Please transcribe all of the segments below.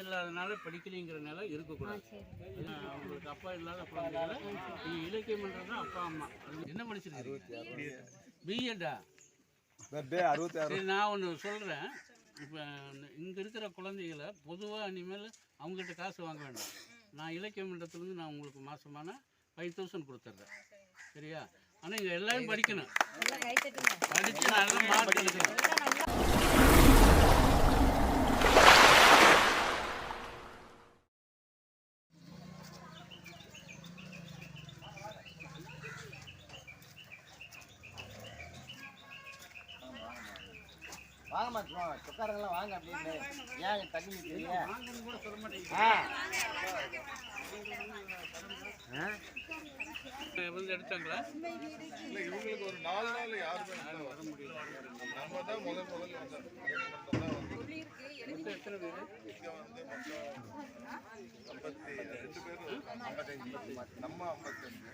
இல்லாதனால படிக்கலைங்கிறனால ஆ இருக்கக்கூடாது அவங்களுக்கு அப்பா இல்லாத குழந்தைகளை நீங்க இலக்கியம் பண்றதுனா அப்பா அம்மா. என்ன படிச்சிருக்கீங்க? பிஎட்டா சரி நான் ஒன்று சொல்கிறேன் இப்போ இங்கே இருக்கிற குழந்தைகளை பொதுவாக இனிமேல் அவங்ககிட்ட காசு வாங்க வேண்டாம். நான் இலக்கிய மன்றத்துலேருந்து நான் உங்களுக்கு மாதமான ஃபைவ் தௌசண்ட் கொடுத்துட்றேன் சரியா? ஆனால் இங்கே எல்லாரும் படிக்கணும். படித்து நல்ல மார்க் எடுக்கணும் வாங்க மாட்டோம். சொக்காரங்களாம் வாங்க அப்படின்னு. ஏன் தண்ணி நிற்கிறீங்க வாங்கன்னு கூட சொல்ல மாட்டேங்க ஆ வந்து எடுத்தாங்களா? இல்லை இவங்களுக்கு ஒரு நாலு நாள் யாருமே வர முடியல. நம்ம தான் முதல் முதல்ல வந்து எத்தனை பேர்? இங்கே வந்து மொத்தம் ஐம்பத்தி ரெண்டு பேர் இருக்காங்க. ஐம்பத்தஞ்சு. நம்ம ஐம்பத்தஞ்சு.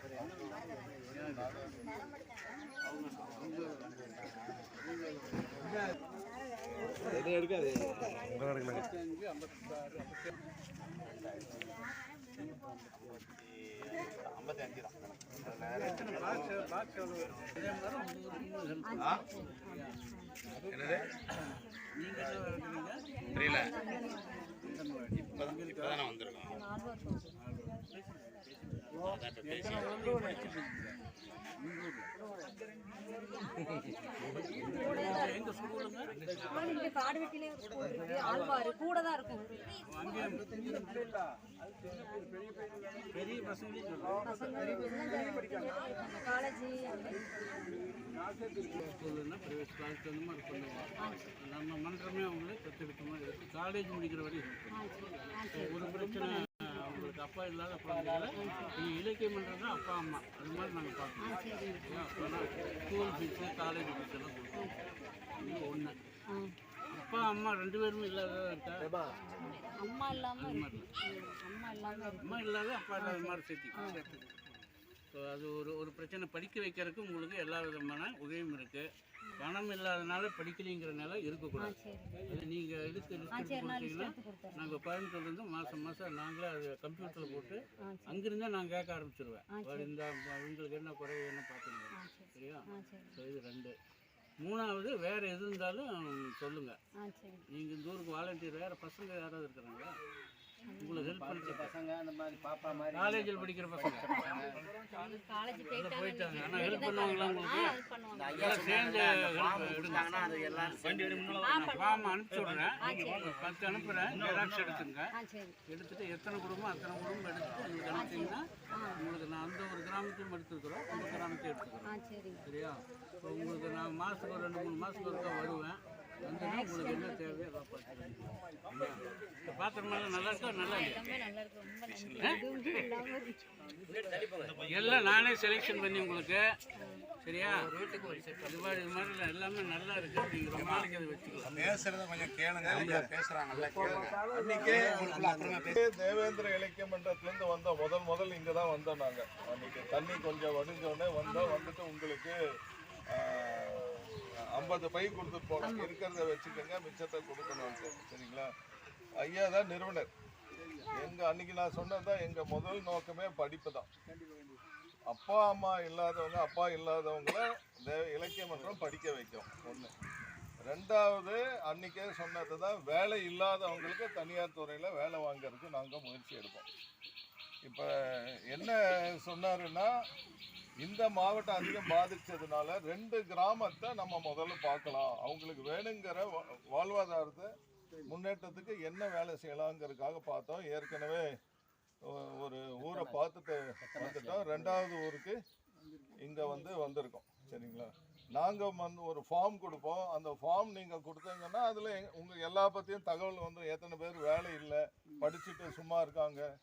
என்னது நீங்க தெரியல இப்போதான் வந்திருக்கோம் எங்க ஒரு ஸ்கூல் இருக்கு ஆழ்வாரு கூட தான் இருக்கும் பெரிய காலேஜ் நம்ம மன்றமே அவங்களே கற்றுக்கிட்ட மாதிரி இருக்குது காலேஜ் முடிக்கிற வரையும் ஒரு பிரச்சனை அவங்களுக்கு அப்பா இல்லாத குழந்தைகளை இலக்கியம் பண்ணுறதுனா அப்பா அம்மா அது மாதிரி நாங்கள் பார்க்கணும் ஸ்கூல் ஃபீஸு காலேஜ் ஃபீஸ் எல்லாம் இது ஒன்று அப்பா அம்மா ரெண்டு பேருமே இருக்கா? அம்மா இல்லாம இருக்கு. அம்மா இல்லாம இருக்கு. அம்மா இல்லாத அப்பா இல்லாத மாதிரி சேர்த்தி சேர்த்து ஸோ அது ஒரு ஒரு பிரச்சனை படிக்க வைக்கிறதுக்கு உங்களுக்கு எல்லா விதமான உதவியும் இருக்குது பணம் இல்லாதனால படிக்கலைங்கிறனால இருக்கக்கூடாது. அது நீங்கள் எடுத்து கொடுத்தீங்கன்னா நாங்கள் கோயம்புத்தூர்லேருந்து மாதம் மாதம் நாங்களே அது கம்ப்யூட்டரில் போட்டு அங்கிருந்தே நான் கேட்க ஆரம்பிச்சிருவேன். இந்த உங்களுக்கு என்ன குறை என்ன சரி. சரியா? ஸோ இது ரெண்டு. மூணாவது வேறு எது இருந்தாலும் சொல்லுங்கள் நீங்கள் இந்த ஊருக்கு வாலண்டியர் வேறு பசங்க யாராவது இருக்கிறாங்களா? உங்களுக்கு ஹெல்ப் பண்ணுற பசங்க அந்த மாதிரி பாப்பா மாதிரி காலேஜில் படிக்கிற பசங்க. போயிட்டாங்க ஆனால் ஹெல்ப் பண்ணுவாங்களா உங்களுக்கு? எல்லாம் சேர்ந்து எடுங்க அது எல்லாரும் நான் ஃபார்ம் அனுப்பிச்சி விட்றேன். ஒரு பத்து அனுப்புகிறேன் ஜெராக்ஸ் எடுத்துங்க. ஆ சரி. எடுத்துட்டு எத்தனை குடும்பம் அத்தனை குடும்பம் எடுத்துட்டு உங்களுக்கு அனுப்பிச்சிங்கன்னா உங்களுக்கு நான் அந்த ஒரு கிராமத்தையும் எடுத்துக்கிறோம். இந்த கிராமத்தையும் எடுத்துக்கிறோம். ஆ சரி. சரியா? இப்போ உங்களுக்கு நான் மாதத்துக்கு ஒரு ரெண்டு மூணு மாதத்துக்கு ஒருக்கா வருவேன். உங்களுக்கு என்ன தேவையோ அதை பார்த்துக்கிறேன் இந்த பாத்திரமெல்லாம் நல்லா இருக்கா நல்லா எல்லாமே நல்லா இருக்கு ரொம்ப நன்றி எதுவும் இல்லாம இருக்கு எல்லாம் நானே செலெக்ஷன் பண்ணி உங்களுக்கு சரியா? இது மாதிரி இது மாதிரி இல்லை, எல்லாமே நல்லா இருக்கு. நீங்கள் ரொம்ப நாளைக்கு அதை வச்சுக்கலாம் பேசுறத கொஞ்சம் கேளுங்க. ஐயா பேசுறாங்கல்ல கேளுங்க. அன்னைக்கே தேவேந்திர இலக்கிய மன்றத்துலேருந்து வந்தோம் முதல் முதல் இங்கே தான் வந்தோம் நாங்கள் அன்னைக்கு தண்ணி கொஞ்சம் வடிஞ்ச உடனே வந்தோம் வந்துட்டு உங்களுக்கு ஐம்பது பை கொடுத்துட்டு போனோம் இருக்கிறத வச்சுக்கோங்க மிச்சத்தை கொடுக்கணும்ட்டு சரிங்களா? ஐயா தான் நிறுவனர். எங்க அன்னைக்கு நான் சொன்னதுதான் எங்க முதல் நோக்கமே படிப்பு தான். அப்பா அம்மா இல்லாதவங்க அப்பா இல்லாதவங்கள தே- இலக்கிய மன்றம் படிக்க வைக்கும். ஒன்று ரெண்டாவது அன்னைக்கே சொன்னது தான் வேலை இல்லாதவங்களுக்கு தனியார் துறையில் வேலை வாங்குறதுக்கு நாங்கள் முயற்சி எடுப்போம். இப்போ என்ன சொன்னாருன்னா இந்த மாவட்டம் அதிகம் பாதித்ததுனால ரெண்டு கிராமத்தை நம்ம முதல்ல பார்க்கலாம். அவங்களுக்கு வேணுங்கிற வா- வாழ்வாதாரத்தை முன்னேற்றத்துக்கு என்ன வேலை செய்யலாங்கிறதுக்காக பார்த்தோம். ஏற்கனவே ஒரு ஊரை பார்த்துட்டு வந்துட்டோம். ரெண்டாவது ஊருக்கு இங்கே வந்து வந்திருக்கோம். சரிங்களா? நாங்கள் வந்து ஒரு ஃபார்ம் கொடுப்போம். அந்த ஃபார்ம் நீங்கள் கொடுத்தீங்கன்னா அதில் உங்கள் எல்லா பற்றியும் தகவல் வந்து எத்தனை பேர் வேலை இல்லை படிச்சுட்டு சும்மா இருக்காங்க.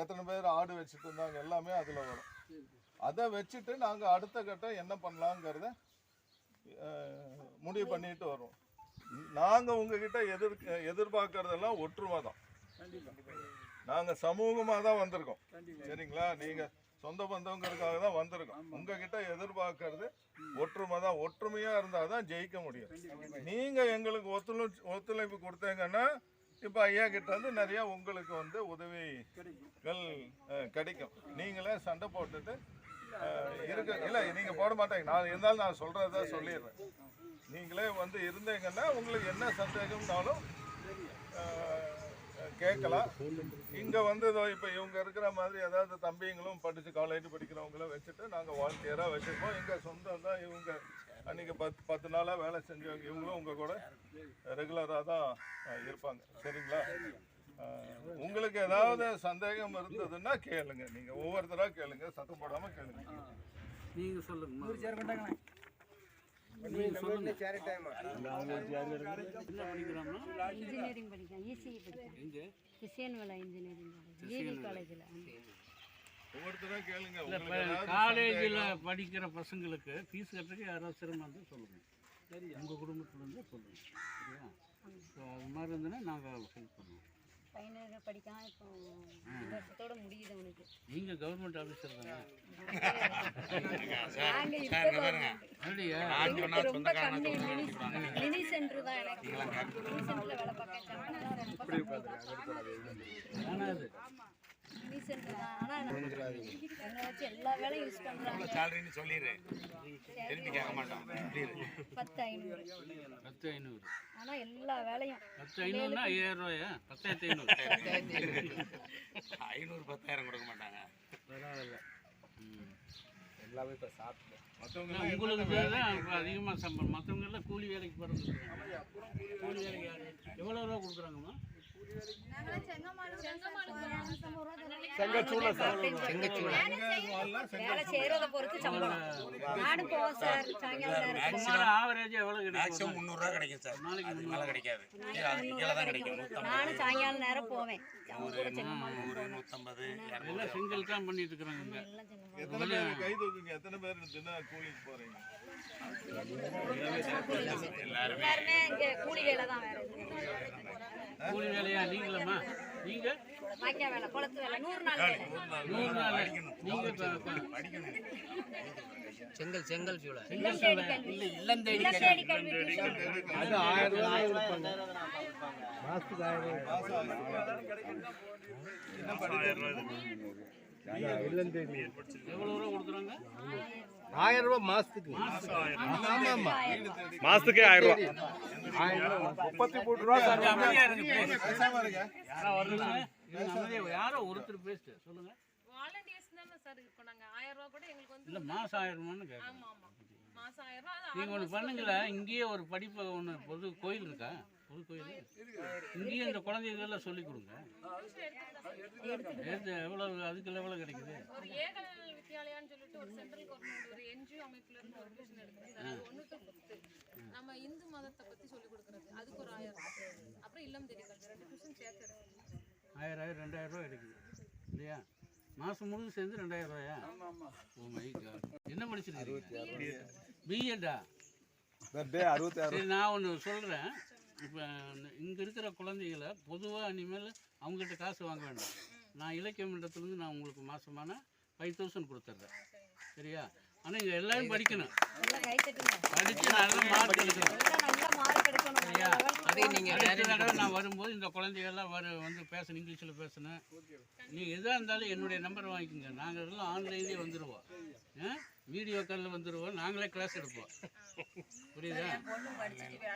எத்தனை பேர் ஆடு வச்சுட்டு இருந்தாங்க எல்லாமே அதில் வரும். அதை வச்சுட்டு நாங்கள் அடுத்த கட்டம் என்ன பண்ணலாங்கிறத முடிவு பண்ணிட்டு வருவோம். நாங்கள் உங்ககிட்ட எதிர் எதிர்பார்க்கறதெல்லாம் ஒற்றுமை தான் நாங்கள் சமூகமாக தான் வந்திருக்கோம். சரிங்களா? நீங்கள் சொந்த பந்தங்கிறதுக்காக தான் வந்திருக்கோம். உங்ககிட்ட எதிர்பார்க்கறது ஒற்றுமை தான் ஒற்றுமையாக இருந்தால் தான் ஜெயிக்க முடியும். நீங்கள் எங்களுக்கு ஒத்துழை ஒத்துழைப்பு கொடுத்தீங்கன்னா இப்போ ஐயா கிட்ட வந்து நிறையா உங்களுக்கு வந்து உதவிகள் கிடைக்கும். நீங்களே சண்டை போட்டுட்டு இருக்க இல்லை நீங்கள் போட மாட்டேங்க. நான் இருந்தாலும் நான் சொல்கிறத சொல்லிடுறேன். நீங்களே வந்து இருந்தீங்கன்னா உங்களுக்கு என்ன சந்தேகம்னாலும் கேட்கலாம். இங்கே வந்து இப்போ இவங்க இருக்கிற மாதிரி ஏதாவது தம்பிங்களும் படித்து காலேஜ் படிக்கிறவங்களும் வச்சுட்டு நாங்கள் வாலண்டியராக வச்சுருப்போம் எங்கள் சொந்தம் தான் இவங்க அன்றைக்கி பத்து பத்து நாளாக வேலை செஞ்சவங்க இவங்களும் உங்கள் கூட ரெகுலராக தான் இருப்பாங்க. சரிங்களா? உங்களுக்கு ஏதாவது சந்தேகம் இருந்ததுன்னா கேளுங்க. நீங்கள் ஒவ்வொருத்தராக கேளுங்க. சத்தம் போடாமல் கேளுங்க. நீங்கள் சொல்லுங்க. இன்ஜினியரிங் படிக்கிறேன். இசிஇ படிக்கிறேன். எங்கே கிறிஸ்டியன்வேலா இன்ஜினியரிங் காலேஜ் காலேஜில் ஒவ்வொருத்தராக கேளுங்க. காலேஜில் படிக்கிற பசங்களுக்கு ஃபீஸ் கட்டுறதுக்கு யாராவது சிரமம் இருந்தால் சொல்லுங்கள் உங்கள் குடும்பத்தில் இருந்தால் சொல்லுங்கள் சரியா? ஸோ அது மாதிரி இருந்ததுன்னா நாங்கள் ஹெல்ப் பண்ணுவோம். பையனை படிக்கான் இப்போ ரெண்டு வருஷத்தோட முடியுது அவனுக்கு. நீங்கள் கவர்மெண்ட் ஆஃபீஸர் தானே? நாங்க மினி சென்டர் தான் எனக்கு. மினி சென்டர்ல வேலை பார்க்கேன் தான். ஆனால் வச்சு எல்லா வேலையும் யூஸ் பண்றாங்க சேலரின்னு சொல்லிடு திருப்பி கேட்க மாட்டோம் பத்து ஐநூறு. பத்து ஐநூறு. ஆனா எல்லா வேலையும். பத்து ஐநூறுனா ஐயாயிரம் ரூபாயா? பத்தாயிரத்தி ஐநூறு. ஐநூறு பத்தாயிரம் கொடுக்க மாட்டாங்க. பரவாயில்ல. எல்லாமே இப்போ சாப்பிட்டு. மற்றவங்க உங்களுக்கு தான் அதிகமாக சம்பளம் மற்றவங்க எல்லாம் கூலி வேலைக்கு போகிறது கூலி வேலைக்கு எவ்வளோ ரூபா கொடுக்குறாங்கம்மா? வேலை செய்யறத பொறுத்து சம்பளம். நானும் போவேன் சார். மேக்ஸிமம் முந்நூறுரூவா கிடைக்கும்? சார். நாளைக்கு அதுக்கு மேலே கிடைக்காது. கீழே தான் கிடைக்கும். நானும் சாயங்காலம் நேரம் போவேன். செங்கம்மாள் நூறு நூற்றம்பது எல்லாம் செங்கல் தான் பண்ணிட்டு இருக்கிறாங்க எத்தனை பேர் கை தூக்குங்க எத்தனை பேர் கூலிக்கு போறீங்க? எல்லாருமே இங்க கூலி வேலை தான் வேற. வேலையா நீங்களம்மா? நீங்க? செங்கல் செங்கல் இல்லம் தேடி அது ஆயிரம் ரூபாய் ஆயிரம் தேடி எவ்வளவு ரூபா கொடுக்குறாங்க ஆயிரம் ரூபாய் ஆமாம் மாசத்துக்கே. ஆயிரம் ரூபாய் ஆயிரம் ரூபாய். முப்பத்தி மூணு ரூபா யாரோ ஒருத்தர் பேசு சொல்லுங்க. நீங்க ஒண்ணு பண்ணுங்களேன். இங்கேயே ஒரு படிப்பு ஒண்ணு பொது கோயில் இருக்கா? பொது கோயில் இங்கேயே இந்த குழந்தைகளெல்லாம் சொல்லி கொடுங்க. எடுத்து எவ்வளவு அதுக்கு எவ்வளவு கிடைக்குது? ஒரு ஏகல் வித்யாலயான்னு சொல்லிட்டு ஒரு சென்ட்ரல் கவர்மெண்ட் ஒரு என்ஜிஓ அமைப்புல இருந்து ஒரு டியூஷன் எடுக்குது அதாவது ஒன்று டு ஃபிஃப்த்து நம்ம இந்து மதத்தை பத்தி சொல்லி கொடுக்குறது. அதுக்கு ஒரு ஆயிரம். அப்புறம் இல்லம் தேடி கல்வி ரெண்டு டியூஷன் சேர்த்து எடுக்குது ஆயிரம் ஆயிரம் ரெண்டாயிரம் ரூபாய் கிடைக்குது. இல்லையா? மாசம் முழுக்க சேர்ந்து ரெண்டாயிரம் ரூபாயா? ஓ மை காட் என்ன படிச்சிருக்கீங்க? பிஎட்டா நான் ஒன்று சொல்கிறேன் இப்போ இங்கே இருக்கிற குழந்தைகளை பொதுவாக இனிமேல் அவங்ககிட்ட காசு வாங்க வேண்டாம். நான் இலக்கிய மன்றத்துலேருந்து நான் உங்களுக்கு மாதமான ஃபைவ் தௌசண்ட் கொடுத்துட்றேன் சரியா? ஆனால் இங்கே எல்லாரும் படிக்கணும். படித்து நல்ல மார்க் எடுக்கணும். நான் வரும்போது இந்த குழந்தைகள்லாம் வர வந்து பேசணும் இங்கிலீஷில் பேசணும். நீ எதாக இருந்தாலும் என்னுடைய நம்பர் வாங்கிக்கோங்க. நாங்கள் எல்லாம் ஆன்லைன்லேயே வந்துடுவோம் வீடியோ காலில் வந்துடுவோம் நாங்களே கிளாஸ் எடுப்போம். புரியுதா?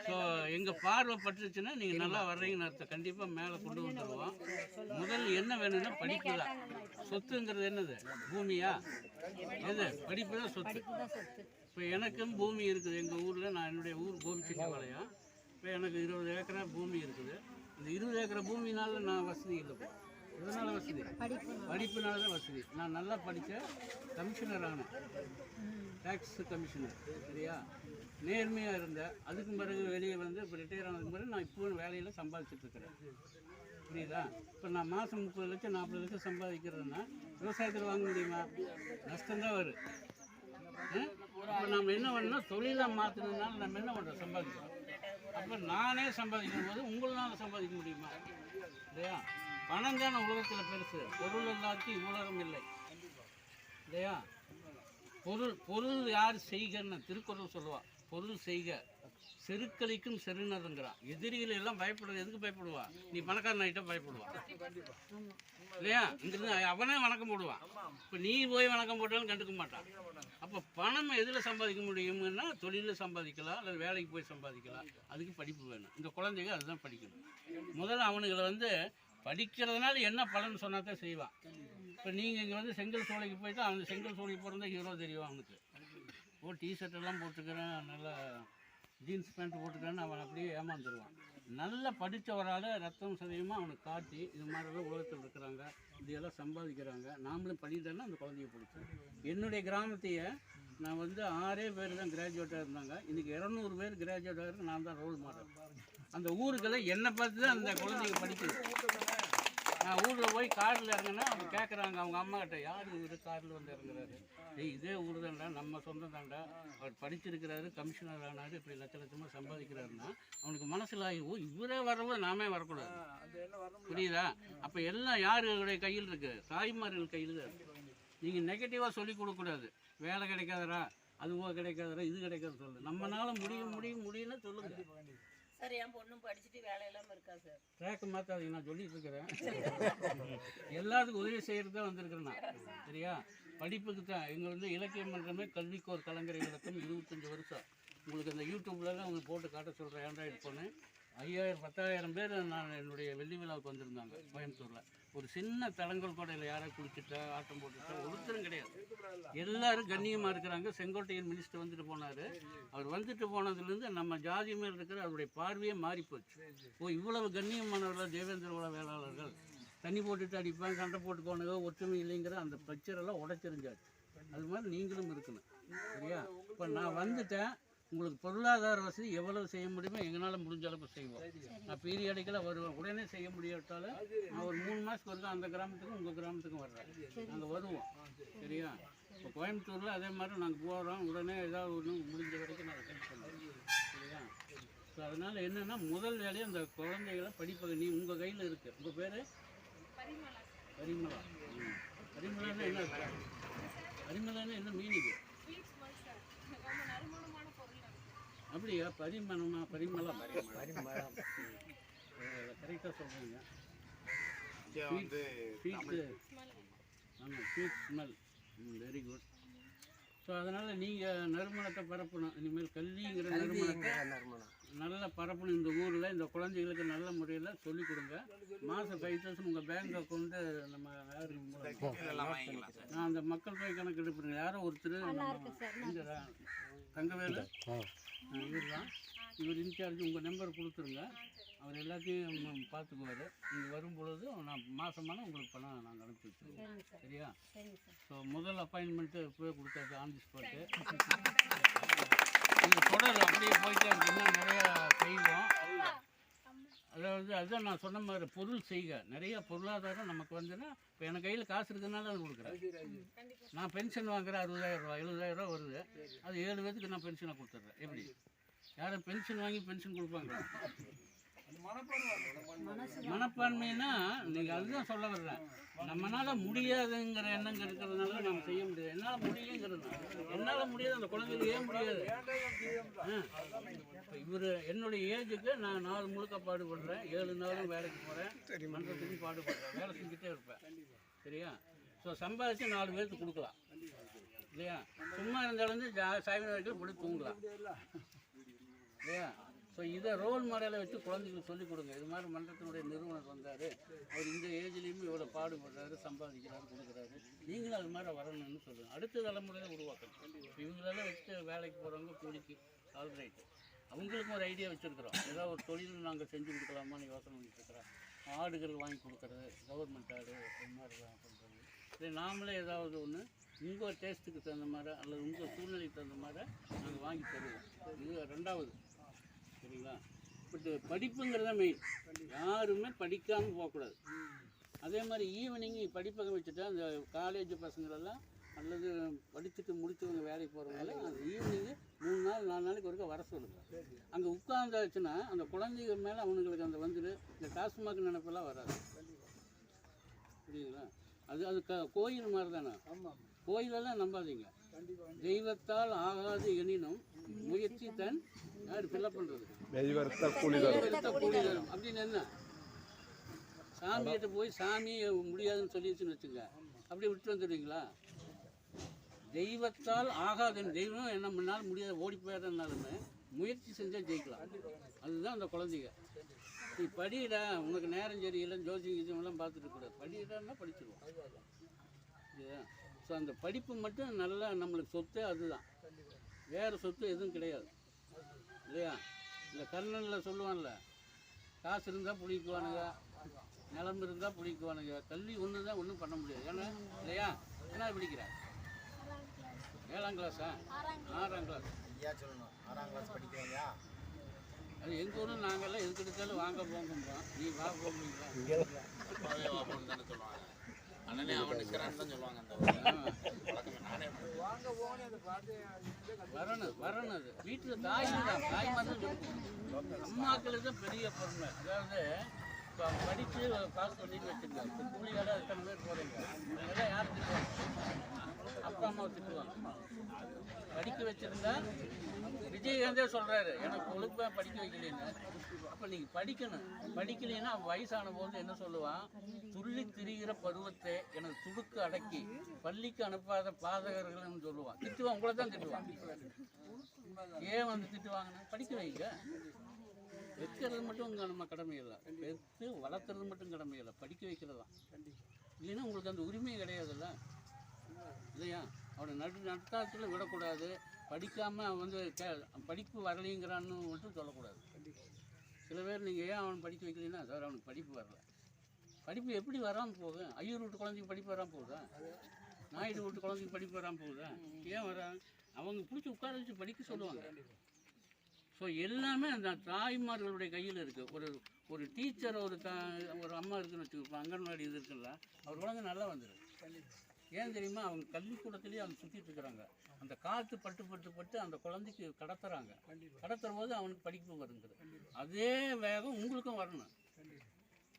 ஸோ எங்கள் பார்வை பட்டுச்சுன்னா நீங்கள் நல்லா வர்றீங்கன்னு அர்த்தம். கண்டிப்பாக மேலே கொண்டு வந்துடுவோம் முதல்ல என்ன வேணும்னா படிப்பு தான் சொத்துங்கிறது என்னது? பூமியா? எது? படிப்பு தான் சொத்து. இப்போ எனக்கும் பூமி இருக்குது. எங்கள் ஊரில் நான் என்னுடைய ஊர் கோபிச்செட்டிப்பாளையம் இப்போ எனக்கு இருபது ஏக்கரா பூமி இருக்குது. இந்த இருபது ஏக்கரா பூமினால நான் வசதி இல்லை இப்போ. வசதி? படிப்புனால தான் வசதி. நான் நல்லா படித்த கமிஷனர் ஆனேன். டேக்ஸ் கமிஷனர் சரியா? நேர்மையாக இருந்தேன் அதுக்கு பிறகு வெளியே வந்து இப்போ ரிட்டையர் ஆனதுக்கு பிறகு நான் இப்போ வேலையில் சம்பாதிச்சுட்ருக்கிறேன் புரியுதா? இப்போ நான் மாதம் முப்பது லட்சம் நாற்பது லட்சம் சம்பாதிக்கிறதுனா விவசாயத்தில் வாங்க முடியுமா? நஷ்டம்தான் வரும் அப்போ நம்ம என்ன பண்ணணும் தொழிலாக மாற்றணுனால நம்ம என்ன பண்ணுறோம் சம்பாதிக்கிறோம். அப்போ நானே சம்பாதிக்கும் போது உங்களால் சம்பாதிக்க முடியுமா? இல்லையா? பணம் தானே உலகத்தில் பெருசு. பொருள் எல்லாத்தையும் உலகம் இல்லை. இல்லையா? பொருள் பொருள் யார் செய்கன்னு திருக்குறள் சொல்லுவா. பொருள் செய்க. செருக்களிக்கும் செருநருங்கிறான் எதிரிகள் எல்லாம் பயப்படுறது எதுக்கு பயப்படுவா? நீ பணக்காரன் ஆகிட்ட பயப்படுவான் இல்லையா? இங்கிருந்து அவனே வணக்கம் போடுவான் இப்போ நீ போய் வணக்கம் போட்டாலும் கண்டுக்க மாட்டான். அப்போ பணம் எதில் சம்பாதிக்க முடியும்னா தொழிலில் சம்பாதிக்கலாம் அல்லது வேலைக்கு போய் சம்பாதிக்கலாம். அதுக்கு படிப்பு வேணும். இந்த குழந்தைங்க அதுதான் படிக்கணும். முதல்ல அவனுங்களை வந்து படிக்கிறதுனால என்ன பலன் சொன்னா தான் செய்வான். இப்போ நீங்கள் இங்கே வந்து செங்கல் சோலைக்கு போயிட்டு அந்த செங்கல் சோலைக்கு போகிறதா ஹீரோ தெரியும் அவனுக்கு. ஓ டிஷர்ட் எல்லாம் போட்டுக்கிறேன் நல்லா ஜீன்ஸ் பேண்ட் போட்டுக்கிறேன்னு அவன் அப்படியே ஏமாந்துருவான். நல்லா படித்தவரால் ரத்தம் சதவீதமாக அவனுக்கு காட்டி இது மாதிரிலாம் உலகத்தில் இருக்கிறாங்க. இதையெல்லாம் சம்பாதிக்கிறாங்க. நாமளும் பண்ணிட்டேன்னா அந்த குழந்தைய பிடிச்சோம் என்னுடைய கிராமத்தையே நான் வந்து ஆறே பேர் தான் கிராஜுவேட்டாக இருந்தாங்க. இன்றைக்கி இரநூறு பேர் கிராஜுவேட் ஆகிறதுக்கு நான் தான் ரோல் மாடல் அந்த ஊருக்கெல்லாம் என்னை பார்த்து தான் அந்த குழந்தைங்க படிக்குது. நான் ஊரில் போய் காரில் இறங்கினா அவங்க கேட்குறாங்க அவங்க அம்மா கிட்ட யார் இவர் காரில் வந்து இறங்குறாரு? ஏய் இதே ஊர் தான்டா நம்ம சொந்தம் தான்டா. அவர் படிச்சிருக்கிறாரு கமிஷனர் ஆனாரு இப்படி லட்ச லட்சமாக சம்பாதிக்கிறாருன்னா அவனுக்கு மனசில் ஆகி ஓ இவரே வரவும் நாமே வரக்கூடாது. புரியுதா? அப்போ எல்லாம் யாருடைய கையில் இருக்கு? தாய்மார்கள் கையில் தான் இருக்கு. நீங்கள் நெகட்டிவாக சொல்லி கொடுக்கக்கூடாது. வேலை கிடைக்காதரா அதுவோ கிடைக்காதரா இது கிடைக்காது சொல்லு. நம்மனால முடியும் முடியும் முடியும்னு சொல்லுங்க. சார் என் பொண்ணும் படிச்சுட்டு வேலை இல்லாமல் இருக்கா சார்? ட்ராக்கு மாற்றாதீங்க நான் சொல்லிட்டு இருக்கிறேன் எல்லாத்துக்கும் உதவி செய்கிறது தான் வந்திருக்கிறேன் நான். சரியா? படிப்புக்கு தான் எங்கள் வந்து இலக்கியம் மன்றமே கல்விக்கோர் ஒரு கலங்கரை இலக்கம் இருபத்தஞ்சி வருஷம். உங்களுக்கு அந்த யூடியூப்லலாம் உங்களுக்கு போட்டு காட்ட சொல்கிறேன் ஆண்ட்ராய்டு ஃபோனு ஐயாயிரம் பத்தாயிரம் பேர் நான் என்னுடைய வெள்ளி விழாவுக்கு வந்திருந்தாங்க கோயம்புத்தூரில். ஒரு சின்ன தலங்கல் கோடையில் யாரை குளிச்சுட்டா ஆட்டம் போட்டுட்டா ஒருத்தரும் கிடையாது. எல்லாரும் கண்ணியமாக இருக்கிறாங்க. செங்கோட்டையன் மினிஸ்டர் வந்துட்டு போனார். அவர் வந்துட்டு போனதுலேருந்து நம்ம ஜாதி மேல் இருக்கிற அவருடைய பார்வையே மாறிப்போச்சு. ஓ இவ்வளவு கண்ணியமானவர்கள் தேவேந்திர உலக வேளாளர்கள். தண்ணி போட்டுட்டு அடிப்பாங்க சண்டை போட்டுக்கோனுங்க ஒற்றுமை இல்லைங்கிற அந்த பிரச்சரெல்லாம் உடச்சிருந்தாச்சு அது மாதிரி நீங்களும் இருக்கணும். சரியா? இப்போ நான் வந்துட்டேன். உங்களுக்கு பொருளாதார வசதி எவ்வளவு செய்ய முடியுமோ எங்களால் முடிஞ்ச அளவுக்கு செய்வோம். நான் பீரியடிக்கலாக வருவேன். உடனே செய்ய முடியாட்டாலும் நான் ஒரு மூணு மாதத்துக்கு வரைக்கும் அந்த கிராமத்துக்கும் உங்கள் கிராமத்துக்கும் வர்றேன். நாங்கள் வருவோம். சரியா? இப்போ கோயம்புத்தூரில் அதே மாதிரி நாங்கள் போகிறோம் உடனே ஏதாவது ஒன்று முடிஞ்ச வரைக்கும் நாங்கள் ஹெல்ப் பண்ணுறோம் சரியா? ஸோ அதனால் என்னென்னா முதல் வேலையை அந்த குழந்தைகளை படிப்பது. நீ உங்கள் கையில் இருக்குது உங்கள் பேர்? பரிமளா. பரிமளா. பரிமளான்னா என்ன? பரிமளான்னா என்ன மீனிங் ஸ்வீட் ஸ்மெல் சார் ரொம்ப நறுமணமான பொருள் அது அப்படியா? பரிமளமா. பரிமளம். பரிமளம். கரெக்டாக சொல்கிறீங்க வந்து ஆமாம் sweet smell very good so அதனால் நீங்கள் நறுமணத்தை பரப்பணும். இனிமேல் கல்விங்கிற நறுமணத்தை நல்லா பரப்பணும். இந்த ஊரில் இந்த குழந்தைகளுக்கு நல்ல முறையில் சொல்லிக் கொடுங்க. மாதம் ஃபைவ் தௌசண்ட் உங்கள் பேங்க் அக்கௌண்ட்டு நம்ம நான் அந்த மக்கள் தொகை கணக்கு எடுப்புறேன் யாரோ ஒருத்தர் தங்கவேலு? இவர் தான் இவர் இன்சார்ஜ் உங்கள் நம்பர் கொடுத்துருங்க. அவர் எல்லாத்தையும் பார்த்துக்குவார். நீங்கள் வரும் பொழுது நான் மாதமான உங்களுக்கு பணம் நாங்கள் அனுப்பி வச்சுருவோம். சரியா? ஸோ முதல் அப்பாயின்மெண்ட்டு இப்போவே கொடுத்தாச்சு ஆன் தி ஸ்பாட்டு இது தொடர் அப்படியே போயிட்டே இருக்கு இன்னும் நிறையா செய்வோம். அதாவது அதுதான் நான் சொன்ன மாதிரி பொருள் செய்க. நிறைய பொருளாதாரம் நமக்கு வந்துன்னா இப்போ என் கையில் காசு இருக்கிறதுனால அது கொடுக்குறேன் நான் பென்ஷன் வாங்குறேன் அறுபதாயிரம் ரூபா எழுபதாயிரம் ரூபா வருது. அது ஏழு பேருக்கு நான் பென்ஷனை கொடுத்துட்றேன் எப்படி? யாரும் பென்ஷன் வாங்கி பென்ஷன் கொடுப்பாங்க மனப்பான்மைனா நீங்கள் அதுதான் சொல்ல வர்றேன் நம்மளால முடியாதுங்கிற எண்ணங்க இருக்கிறதுனால நம்ம செய்ய முடியாது. என்னால் முடியுங்கிறது என்னால் முடியாது அந்த குழந்தைக்கு ஏன் முடியாது? இவர் என்னுடைய ஏஜுக்கு நான் நாலு முழுக்க பாடுபடுறேன். ஏழு நாளும் வேலைக்கு போகிறேன் மன்றத்துக்கும் பாடுபடுறேன். வேலை செஞ்சுட்டே இருப்பேன். சரியா? ஸோ சம்பாதிச்சு நாலு பேருக்கு கொடுக்கலாம். இல்லையா? சும்மா இருந்தாலும் வந்து ஜா- வரைக்கும் இப்படி தூங்கலாம். இல்லையா? ஸோ இதை ரோல் மாடலை வச்சு குழந்தைங்களுக்கு சொல்லிக் கொடுங்க. இது மாதிரி மன்றத்தினுடைய நிறுவனர் வந்தார். அவர் இந்த ஏஜ்லேயும் இவ்வளோ பாடுபடுறாரு சம்பாதிக்கிறாரு கொடுக்குறாரு. நீங்களும் அது மாதிரி வரணும்னு சொல்லுங்கள் அடுத்த தலைமுறையை உருவாக்கணும். இவங்களெல்லாம் வச்சு வேலைக்கு போகிறவங்க கூலிக்கு ஆல்ரைட் அவங்களுக்கும் ஒரு ஐடியா வச்சுருக்குறோம். ஏதாவது ஒரு தொழில் நாங்கள் செஞ்சு கொடுக்கலாமான்னு யோசனை பண்ணிட்டுருக்குறோம் ஆடுகள் வாங்கி கொடுக்குறது கவர்மெண்ட் ஆடு இந்த மாதிரி தான் பண்ணுறது இல்லை நாமளே ஏதாவது ஒன்று உங்கள் டேஸ்ட்டுக்கு தகுந்த மாதிரி அல்லது உங்கள் சூழ்நிலைக்கு தகுந்த மாதிரி நாங்கள் வாங்கி தருவோம். இது ரெண்டாவது. சரிங்களா? பட் படிப்புங்கிறது தான் மெயின் யாருமே படிக்காமல் போகக்கூடாது. அதே மாதிரி ஈவினிங் படிப்பகம் வச்சுட்டா அந்த காலேஜ் பசங்களெல்லாம் அல்லது படிச்சுட்டு முடிச்சவங்க வேலைக்கு போகிறவங்கள அந்த ஈவினிங்கு மூணு நாள் நாலு நாளைக்கு ஒருக்க வர சொல்லுங்க. அங்கே உட்காந்தாச்சுன்னா அந்த குழந்தைங்க மேலே அவனுங்களுக்கு அந்த வந்துடு இந்த டாஸ்மாக் நினைப்பெல்லாம் வராது. புரியுதுங்களா? அது அது க கோயில் மாதிரி தானே? கோயிலெல்லாம் நம்பாதீங்க. தெய்வத்தால் ஆகாது எனினும் முயற்சி தன் யார் ஃபில்லப் பண்ணுறது தெய்வத்த கூலி தரும். அப்படின்னு என்ன? சாமிகிட்ட போய் சாமியை முடியாதுன்னு சொல்லிடுச்சுன்னு வச்சுங்க அப்படியே விட்டு வந்துடுவீங்களா? தெய்வத்தால் ஆகாதுன்னு தெய்வம் என்ன முன்னால் முடியாது ஓடி போயிடுறதுனாலுமே முயற்சி செஞ்சால் ஜெயிக்கலாம். அதுதான் அந்த குழந்தைங்க. நீ படிடா உனக்கு நேரம் சரியில்லை ஜோசியம் கீசியமெல்லாம் பார்த்துட்டு கூடாது. படிடான்னா படிச்சிருவோம். இதுதான் ஸோ அந்த படிப்பு மட்டும் நல்லா நம்மளுக்கு சொத்து அதுதான். வேறு சொத்து எதுவும் கிடையாது. இல்லையா? இந்த கர்ணனில் சொல்லுவான்ல காசு இருந்தால் பிடிக்குவானுங்க நிலம் இருந்தால் பிடிக்குவானுங்க கல்வி ஒன்று தான் ஒன்றும் பண்ண முடியாது. ஏன்னா இல்லையா? என்ன பிடிக்கிற ஏழாம் கிளாஸா ஆறாம் கிளாஸ் ஐயா சொல்லணும். ஆறாம் கிளாஸ் படிக்கிறீங்க அது எங்கள் ஊரில் நாங்கள்லாம் எதுக்கு எடுத்தாலும் வாங்க போங்கப்போம் நீ வா போங்களா அண்ணனே அவன் நிற்கிறான்னு தான் சொல்லுவாங்க அந்த. வழக்கமே நானே வரணும் வரணும் அது வீட்டில் தாய் தான் தாய் அம்மாக்களுக்கு தான். பெரிய பொறுமை அதாவது இப்போ படித்து பாஸ் பண்ணிட்டு வச்சுருக்காங்க இப்போ கூலியால் எத்தனை பேர் போகிறீங்க இதெல்லாம் யார் திட்டுவாங்க? அப்பா அம்மா திட்டுவாங்க. படிக்க வச்சிருந்தா விஜயகாந்தே சொல்கிறாரு எனக்கு ஒழுக்கமாக படிக்க வைக்கலன்னு. அப்போ நீங்கள் படிக்கணும். படிக்கலைன்னா வயசான போது என்ன சொல்லுவான்? திரிகிற பருவத்தை எனக்கு துடுக்கு அடக்கி பள்ளிக்கு அனுப்பாத பாதகர்கள்னு சொல்லுவான் திட்டுவான் உங்களை தான் திட்டுவான் ஏன் வந்து திட்டுவாங்கன்னா படிக்க வைங்க. வைக்கிறது மட்டும் உங்க நம்ம கடமை இல்லை பெற்று வளர்த்துறது மட்டும் கடமை இல்லை படிக்க வைக்கிறது தான் இல்லைன்னா உங்களுக்கு அந்த உரிமையே கிடையாதுல்ல. இல்லையா? அவனை நடு நட்டாத்தில் விடக்கூடாது. படிக்காமல் அவன் வந்து படிப்பு வரலைங்கிறான்னு மட்டும் சொல்லக்கூடாது. சில பேர் நீங்கள் ஏன் அவன் படிக்க வைக்கலைன்னா சார் அவனுக்கு படிப்பு வரல. படிப்பு எப்படி வராமல் போகுது? ஐயர் வீட்டு குழந்தைக்கு படிப்பு வராமல் போகுதா? நாயுடு வீட்டு குழந்தைக்கு படிப்பு வராமல் போகுதா? ஏன் வரா? அவங்க பிடிச்சி உட்கார வச்சு படிக்க சொல்லுவாங்க. ஸோ எல்லாமே அந்த தாய்மார்களுடைய கையில் இருக்குது ஒரு ஒரு டீச்சர் ஒரு த ஒரு அம்மா இருக்குன்னு வச்சுக்கோ அங்கன்வாடி இது இருக்குல்ல. அவர் குழந்தை நல்லா வந்துடும் ஏன் தெரியுமா? அவங்க கல்விக்கூடத்துலேயே அவங்க சுற்றிட்டு இருக்கிறாங்க. அந்த காற்று பட்டு பட்டு பட்டு அந்த குழந்தைக்கு கடத்துறாங்க. கடத்துற போது அவனுக்கு படிப்பு வருங்குது அதே வேகம் உங்களுக்கும் வரணும்.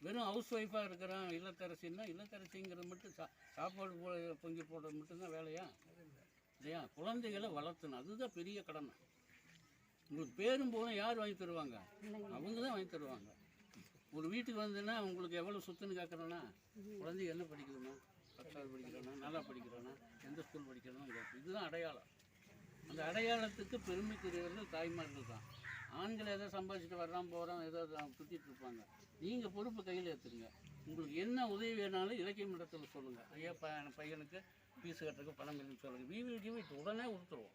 வெறும் ஹவுஸ் ஒய்ஃபாக இருக்கிறான் இல்லத்தரசின்னா இல்லத்தரசிங்கிறது மட்டும் சா சாப்பாடு போ பொங்கி போடுறது மட்டும்தான் வேலையா? இல்லையா? குழந்தைகளை வளர்த்தணும். அதுதான் பெரிய கடமை. உங்களுக்கு பேரும் போதும் யார் வாங்கி தருவாங்க? அவங்க தான் வாங்கி தருவாங்க. ஒரு வீட்டுக்கு வந்ததுன்னா உங்களுக்கு எவ்வளோ சொத்துன்னு கேட்குறேன்னா குழந்தைங்க என்ன படிக்கணுமா பத்தாவது படிக்கிறானா? நல்லா படிக்கிறானா? எந்த ஸ்கூல் படிக்கிறானோ கேட்கும் இதுதான் அடையாளம். அந்த அடையாளத்துக்கு பெருமைக்குரியவர்கள் தாய்மார்கள் தான் ஆண்கள் எதை சம்பாதிச்சுட்டு வர்றான் போகிறான் ஏதோ சுற்றிட்டு இருப்பாங்க. நீங்கள் பொறுப்பு கையில் எடுத்துருங்க உங்களுக்கு என்ன உதவி வேணாலும் இலக்கிய மன்றத்தில் சொல்லுங்கள் ஐயா ப பையனுக்கு ஃபீஸ் கட்டுறதுக்கு பணம் இல்லைன்னு சொல்லுங்கள் give it. உடனே கொடுத்துருவோம்.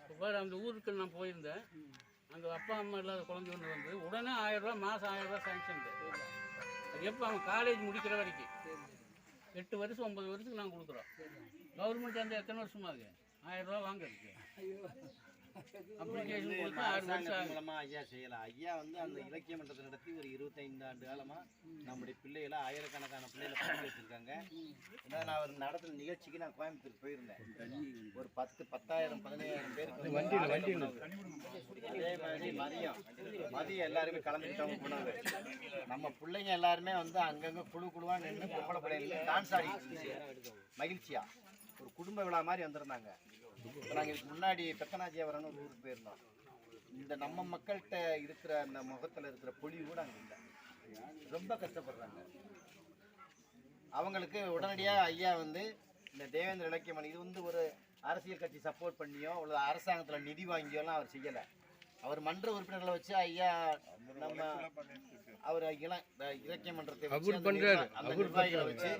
இப்போ பாரு அந்த ஊருக்கு நான் போயிருந்தேன். அங்கே அப்பா அம்மா இல்லாத குழந்தை ஒன்று வந்து உடனே ஆயிரம் ரூபா மாதம் ஆயிரம் ரூபா சாங்ஷன் அது எப்போ? அவன் காலேஜ் முடிக்கிற வரைக்கும். எட்டு வருஷம் ஒன்பது வருஷத்துக்கு நாங்கள் கொடுக்குறோம். கவர்மெண்ட் வந்து எத்தனை வருஷமாகுது ஆயிரம் ரூபா வாங்குறதுக்கு. மூலமா ஐயா செய்யலாம் ஐயா வந்து அந்த இலக்கிய மன்றத்தை நடத்தி ஒரு இருபத்தைந்து ஆண்டு காலமா நம்முடைய பிள்ளைகளை ஆயிரக்கணக்கான பிள்ளைகளை படிக்க வச்சிருக்காங்க. ஏன்னா நான் ஒரு நடத்துன நிகழ்ச்சிக்கு நான் கோயம்புத்தூர் போயிருந்தேன். ஒரு பத்து பத்தாயிரம் பதினையாயிரம் பேருக்கு. அதே மாதிரி மதியம் மதியம் எல்லாருமே கலந்துக்கிட்டவங்க போனாங்க. நம்ம பிள்ளைங்க எல்லாருமே வந்து அங்கங்க குழு குழுவா நின்று பொம்பளை டான்ஸ் ஆடிட்டு மகிழ்ச்சியா? ஒரு குடும்ப விழா மாதிரி வந்திருந்தாங்க. இப்ப நாங்க இதுக்கு முன்னாடி பெத்தனாஜியாவரம்னு ஒரு ஊருக்கு போயிருந்தோம். இந்த நம்ம மக்கள்கிட்ட இருக்கிற அந்த முகத்துல இருக்கிற பொலிவு கூட அங்க இல்லை. ரொம்ப கஷ்டப்படுறாங்க. அவங்களுக்கு உடனடியா ஐயா வந்து இந்த தேவேந்திர இலக்கியமணி இது வந்து ஒரு அரசியல் கட்சி சப்போர்ட் பண்ணியோ அல்லது அரசாங்கத்துல நிதி வாங்கியோலாம் அவர் செய்யல. அவர் மன்ற உறுப்பினர்களை வச்சு ஐயா நம்ம அவர் இலக்கிய மன்றத்தை வச்சு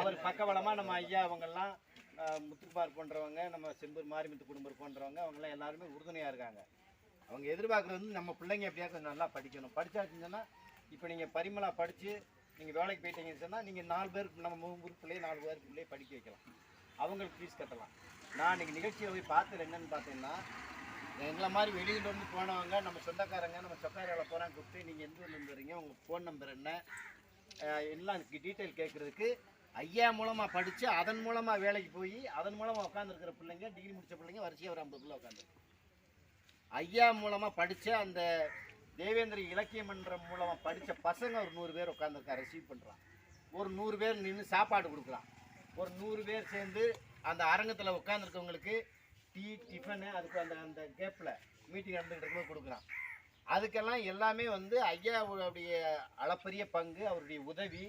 அவர் பக்கபலமா நம்ம ஐயா அவங்கெல்லாம் முத்துக்குமார் முத்துப்பார் போன்றவங்க நம்ம செம்பூர் மாரிமுத்து குடும்பர் போன்றவங்க அவங்கெல்லாம் எல்லாருமே உறுதுணையாக இருக்காங்க. அவங்க எதிர்பார்க்குறது வந்து நம்ம பிள்ளைங்க எப்படியா கொஞ்சம் நல்லா படிக்கணும். படிச்சாச்சுன்னு சொன்னால் இப்போ நீங்கள் பரிமளா படித்து நீங்கள் வேலைக்கு போயிட்டீங்கன்னு சொன்னால் நீங்கள் நாலு பேருக்கு நம்ம மூணு ஊர் பிள்ளையே நாலு பேருக்கு பிள்ளையே படிக்க வைக்கலாம். அவங்களுக்கு ஃபீஸ் கட்டலாம். நான் இன்றைக்கி நிகழ்ச்சியை போய் பார்த்தது என்னென்னு பார்த்தீங்கன்னா எங்களை மாதிரி வெளியில் வந்து போனவங்க நம்ம சொந்தக்காரங்க நம்ம சொக்காரியால் போறாங்க கூப்பிட்டு நீங்கள் எந்த ஊர்லேருந்து வரீங்க உங்கள் ஃபோன் நம்பர் என்ன எல்லாம் டீட்டெயில் கேட்குறதுக்கு ஐயா மூலமாக படித்து அதன் மூலமாக வேலைக்கு போய் அதன் மூலமாக உட்காந்துருக்கிற பிள்ளைங்க டிகிரி முடித்த பிள்ளைங்க வரிசையாக ஒரு ஐம்பது பிள்ளை உட்காந்துருக்கு ஐயா மூலமாக படித்த அந்த தேவேந்திர இலக்கிய மன்றம் மூலமாக படித்த பசங்க ஒரு நூறு பேர் உட்காந்துருக்கா ரிசீவ் பண்ணுறான் ஒரு நூறு பேர் நின்று சாப்பாடு கொடுக்கலாம். ஒரு நூறு பேர் சேர்ந்து அந்த அரங்கத்தில் உட்காந்துருக்கவங்களுக்கு டீ டிஃபனு அதுக்கு அந்த அந்த கேப்பில் மீட்டிங் நடந்துகிட்டு இருக்கும்போது கொடுக்குறான். அதுக்கெல்லாம் எல்லாமே வந்து ஐயாவுடைய அளப்பரிய பங்கு அவருடைய உதவி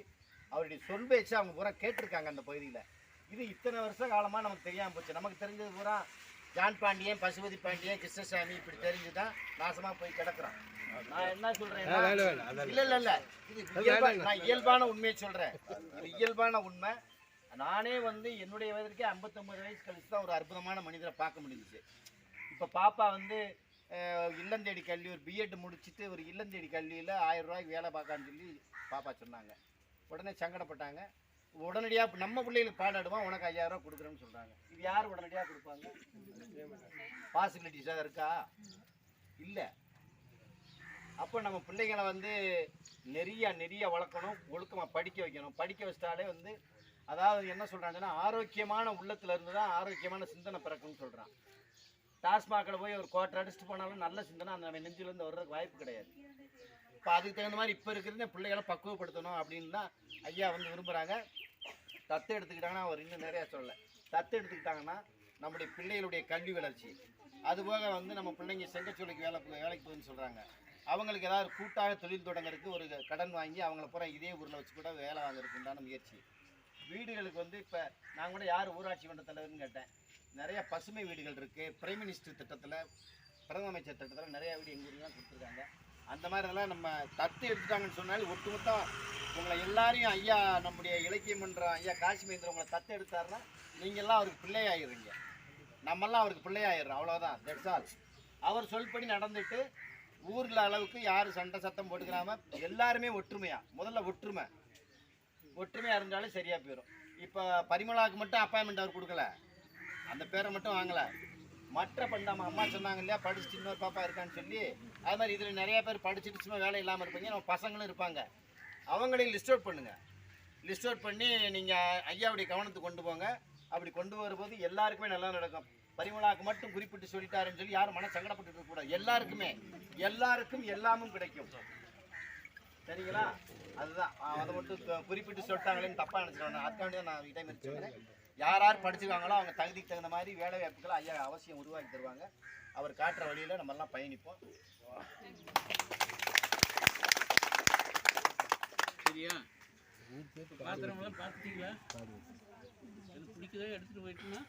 அவருடைய சொல் பேச்சு அவங்க பூரா கேட்டிருக்காங்க அந்த பகுதியில். இது இத்தனை வருஷ காலமாக நமக்கு தெரியாமல் போச்சு. நமக்கு தெரிஞ்சது பூரா ஜான் பாண்டியன் பசுபதி பாண்டியன் கிருஷ்ணசாமி இப்படி தெரிஞ்சு தான் நாசமாக போய் கிடக்குறான். நான் என்ன சொல்றேன் இல்ல இல்ல இல்ல. இது நான் இயல்பான உண்மையை சொல்றேன். இது இயல்பான உண்மை. நானே வந்து என்னுடைய வயதிற்கே 59 வயசு கழிச்சு தான் ஒரு அற்புதமான மனிதரை பார்க்க முடிஞ்சுச்சு. இப்போ பாப்பா வந்து இல்லந்தேடி கல்வி ஒரு பிஎட் முடிச்சுட்டு ஒரு இல்லந்தேடி கல்வியில் ஆயிரம் ரூபாய்க்கு வேலை பார்க்கான்னு சொல்லி பாப்பா சொன்னாங்க. உடனே சங்கடப்பட்டாங்க. உடனடியாக நம்ம பிள்ளைகளுக்கு பாடாடுவான் உனக்கு ஐயாயிரம் கொடுக்குறேன்னு சொல்கிறாங்க இது யார் உடனடியாக கொடுப்பாங்க? பாசிபிலிட்டிஸாக இருக்கா? இல்லை. அப்போ நம்ம பிள்ளைங்களை வந்து நிறைய நிறைய வளர்க்கணும் ஒழுக்கமாக படிக்க வைக்கணும். படிக்க வச்சிட்டாலே வந்து அதாவது என்ன சொல்கிறாங்கன்னா ஆரோக்கியமான உள்ளத்தில் இருந்து தான் ஆரோக்கியமான சிந்தனை பிறக்கும்னு சொல்கிறான் டாஸ்மாகில் போய் ஒரு கோட்டை அடிச்சுட்டு போனாலும் நல்ல சிந்தனை அந்த நம்ம நெஞ்சிலேருந்து வர்றதுக்கு வாய்ப்பு கிடையாது. இப்போ அதுக்கு தகுந்த மாதிரி இப்போ இருக்கிற பிள்ளைகளை பக்குவப்படுத்தணும் அப்படின்னு தான் ஐயா வந்து விரும்புகிறாங்க தத்து எடுத்துக்கிட்டாங்கன்னா அவர் இன்னும் நிறையா சொல்லலை. தத்து எடுத்துக்கிட்டாங்கன்னா நம்முடைய பிள்ளைகளுடைய கல்வி வளர்ச்சி. அதுபோக வந்து நம்ம பிள்ளைங்க செங்கச்சோலைக்கு வேலை வேலைக்கு போகுதுன்னு சொல்கிறாங்க அவங்களுக்கு ஏதாவது கூட்டாக தொழில் தொடங்குறதுக்கு ஒரு கடன் வாங்கி அவங்கள பூரா இதே ஊரில் வச்சு கூட வேலை வாங்குறதுக்கு உண்டான முயற்சி. வீடுகளுக்கு வந்து இப்போ நான் கூட யார் ஊராட்சி மன்ற தலைவர்னு கேட்டேன். நிறைய பசுமை வீடுகள் இருக்குது பிரைம் மினிஸ்டர் திட்டத்தில் பிரதம அமைச்சர் திட்டத்தில் நிறையா வீடு எங்கள் ஊர்லாம் கொடுத்துருக்காங்க. அந்த மாதிரி இதெல்லாம் நம்ம தத்து எடுத்துட்டாங்கன்னு சொன்னாலும் ஒட்டுமொத்தம் உங்களை எல்லாரையும் ஐயா நம்முடைய இலக்கியம் மன்றம் ஐயா காசிமேந்திரன் உங்களை தத்து எடுத்தாருன்னா நீங்கள்லாம் அவருக்கு பிள்ளையாயிருங்க. நம்மெல்லாம் அவருக்கு பிள்ளையாயிடுறோம். அவ்வளோதான் தட்ஸ் ஆல் அவர் சொல்படி நடந்துட்டு ஊரில் அளவுக்கு யாரும் சண்டை சத்தம் போட்டுக்கிறாம எல்லாருமே ஒற்றுமையா? முதல்ல ஒற்றுமை. ஒற்றுமையாக இருந்தாலும் சரியாக போயிடும் இப்போ பரிமளாவுக்கு மட்டும் அப்பாயின்மெண்ட் அவர் கொடுக்கல. அந்த பேரை மட்டும் வாங்கலை. மற்ற பண்டு நம்ம அம்மா சொன்னாங்க இல்லையா படிச்சுட்டு இன்னொரு பாப்பா இருக்கான்னு சொல்லி. அது மாதிரி இதில் நிறைய பேர் படிச்சுட்டு சும்மா வேலை இல்லாமல் இருப்பீங்க. நம்ம பசங்களும் இருப்பாங்க. அவங்களையும் லிஸ்ட் அவுட் பண்ணுங்கள் லிஸ்ட் அவுட் பண்ணி நீங்கள் ஐயாவுடைய கவனத்துக்கு கொண்டு போங்க. அப்படி கொண்டு வரும்போது எல்லாருக்குமே நல்லா நடக்கும். பரிமளாவுக்கு மட்டும் குறிப்பிட்டு சொல்லிட்டாருன்னு சொல்லி யாரும் மன சங்கடப்பட்டு இருக்கக்கூடாது எல்லாருக்குமே. எல்லாருக்கும் எல்லாமும் கிடைக்கும். சரிங்களா? அதுதான். அதை மட்டும் குறிப்பிட்டு சொல்லிட்டாங்களேன்னு தப்பாக நினச்சிடுவாங்க அதுக்காண்டி தான் நான் டைம் எடுத்துக்கிறேன் யார் யார் படிச்சிருக்காங்களோ அவங்க தகுதிக்கு தகுந்த மாதிரி வேலை வாய்ப்புகளை ஐயா அவசியம் உருவாக்கி தருவாங்க. அவர் காட்டுற வழியில் நம்ம எல்லாம் பயணிப்போம். சரியா? பாத்திரமெல்லாம் பார்த்துட்டீங்களா? எனக்கு பிடிக்குதா எடுத்துகிட்டு போயிட்டுனா